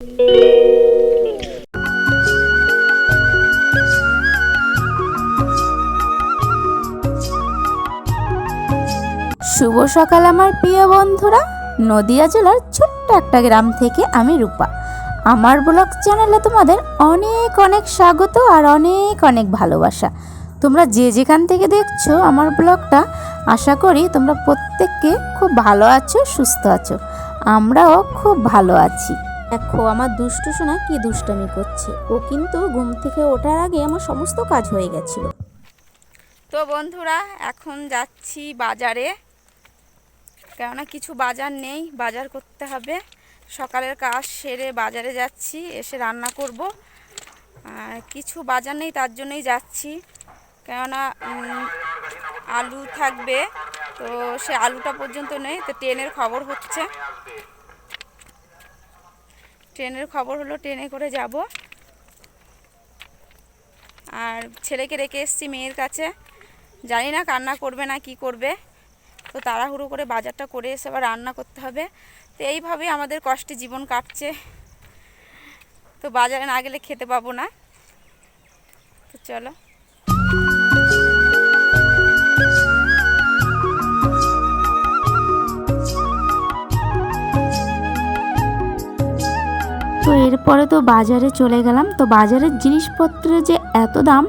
শুভ সকাল আমার প্রিয় বন্ধুরা। নদিয়া জেলার ছোট্ট একটা গ্রাম থেকে আমি রূপা। আমার ব্লগ চ্যানেলে তোমাদের অনেক অনেক স্বাগত আর অনেক অনেক ভালোবাসা। তোমরা যে যেখান থেকে দেখছ আমার ব্লগটা, আশা করি তোমরা প্রত্যেককে খুব ভালো আছো, সুস্থ আছো। আমরাও খুব ভালো আছি। দেখো, আমার দুষ্টু সোনা কি দুষ্টামি করছে? ও কিন্তু ঘুম থেকে ওঠার আগে আমার সমস্ত কাজ হয়ে গেছিল। তো বন্ধুরা, এখন যাচ্ছি বাজারে। কেননা কিছু বাজার নেই, বাজার করতে হবে। সকালের কাজ সেরে বাজারে যাচ্ছি, এসে রান্না করব। কিছু বাজার নেই, তার জন্যই যাচ্ছি। কেননা আলু থাকবে, তো সে আলুটা পর্যন্ত নেই, তো ট্রেনের খবর হচ্ছে। ট্রেনের খবর হলো ট্রেনে করে যাব। আর ছেলেকে রেখে এসছি মেয়ের কাছে। জানি না কান্না করবে না কি করবে। তো তাড়াহুড়ো করে বাজারটা করে এসে আবার রান্না করতে হবে। তো এইভাবে আমাদের কষ্টে জীবন কাটছে। তো বাজারে না গেলে খেতে পাবো না। তো চলো। তো এরপরে তো বাজারে চলে গেলাম। তো বাজারের জিনিসপত্রের যে এত দাম,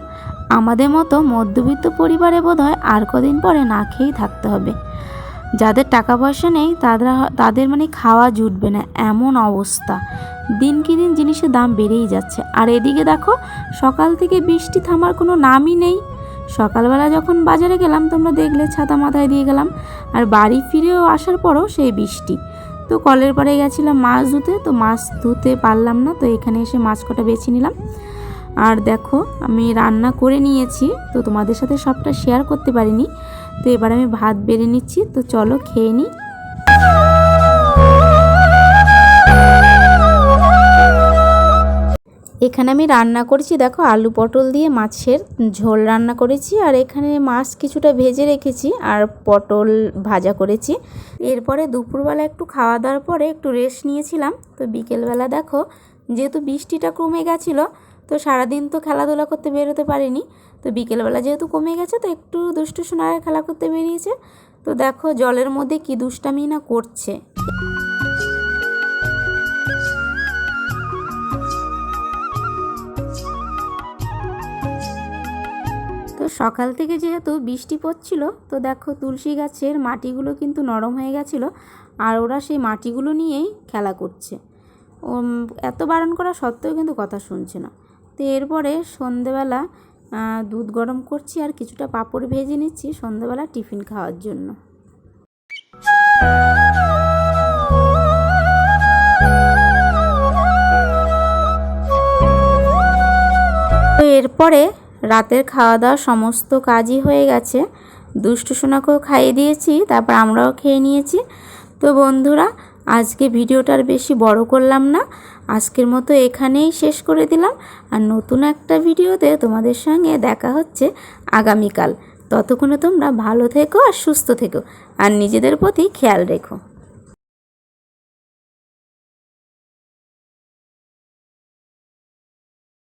আমাদের মতো মধ্যবিত্ত পরিবারে বোধ হয় আর কদিন পরে না খেয়েই থাকতে হবে। যাদের টাকা পয়সা নেই তারা তাদের মানে খাওয়া জুটবে না, এমন অবস্থা। দিন কি দিন জিনিসের দাম বেড়েই যাচ্ছে। আর এদিকে দেখো, সকাল থেকে বৃষ্টি থামার কোনো নামই নেই। সকালবেলা যখন বাজারে গেলাম, তোমরা দেখলে ছাতা মাথায় দিয়ে গেলাম। আর বাড়ি ফিরেও আসার পরও সেই বৃষ্টি। তো কলের পরে গেছিলাম মাছ ধুতে, তো মাছ ধুতে পারলাম না, তো এখানে এসে মাছ কটা বেছে নিলাম। আর দেখো, আমি রান্না করে নিয়েছি, তো তোমাদের সাথে সবটা শেয়ার করতে পারিনি। তো এবার আমি ভাত বেড়ে নিচ্ছি, তো চলো খেয়ে নিই এখানে আমি রান্না করেছি, দেখো আলু পটল দিয়ে মাছের ঝোল রান্না করেছি আর এখানে মাছ কিছুটা ভেজে রেখেছি আর পটল ভাজা করেছি। এরপরে দুপুরবেলা একটু খাওয়া দাওয়ার পরে একটু রেস্ট নিয়েছিলাম। তো বিকেলবেলা দেখো, যেহেতু বৃষ্টিটা কমে গেছিল, তো সারাদিন তো খেলাধুলা করতে বেরোতে পারিনি। তো বিকেলবেলা যেহেতু কমে গেছে, তো একটু দুষ্টু সোনারা খেলা করতে বেরিয়েছে। তো দেখো জলের মধ্যে কি দুষ্টামি না করছে। তো সকাল থেকে যেহেতু বৃষ্টি পড়ছিল, তো দেখো তুলসী গাছের মাটিগুলো কিন্তু নরম হয়ে গেছিল আর ওরা সেই মাটিগুলো নিয়েই খেলা করছে। ও এত বারণ করা সত্ত্বেও কিন্তু কথা শুনছে না। তো এরপরে সন্ধেবেলা দুধ গরম করছি আর কিছুটা পাঁপড় ভেজে নিচ্ছি সন্ধেবেলা টিফিন খাওয়ার জন্য। তো এরপরে রাতের খাওয়া দাওয়া সমস্ত কাজই হয়ে গেছে। দুষ্টু সোনাকেও খাইয়ে দিয়েছি, তারপর আমরাও খেয়ে নিয়েছি। তো বন্ধুরা, আজকে ভিডিওটা আর বেশি বড় করলাম না। আজকের মতো এখানেই শেষ করে দিলাম। আর নতুন একটা ভিডিওতে তোমাদের সঙ্গে দেখা হচ্ছে আগামীকাল। ততক্ষণে তোমরা ভালো থেকো আর সুস্থ থেকো। আর নিজেদের প্রতি খেয়াল রেখো।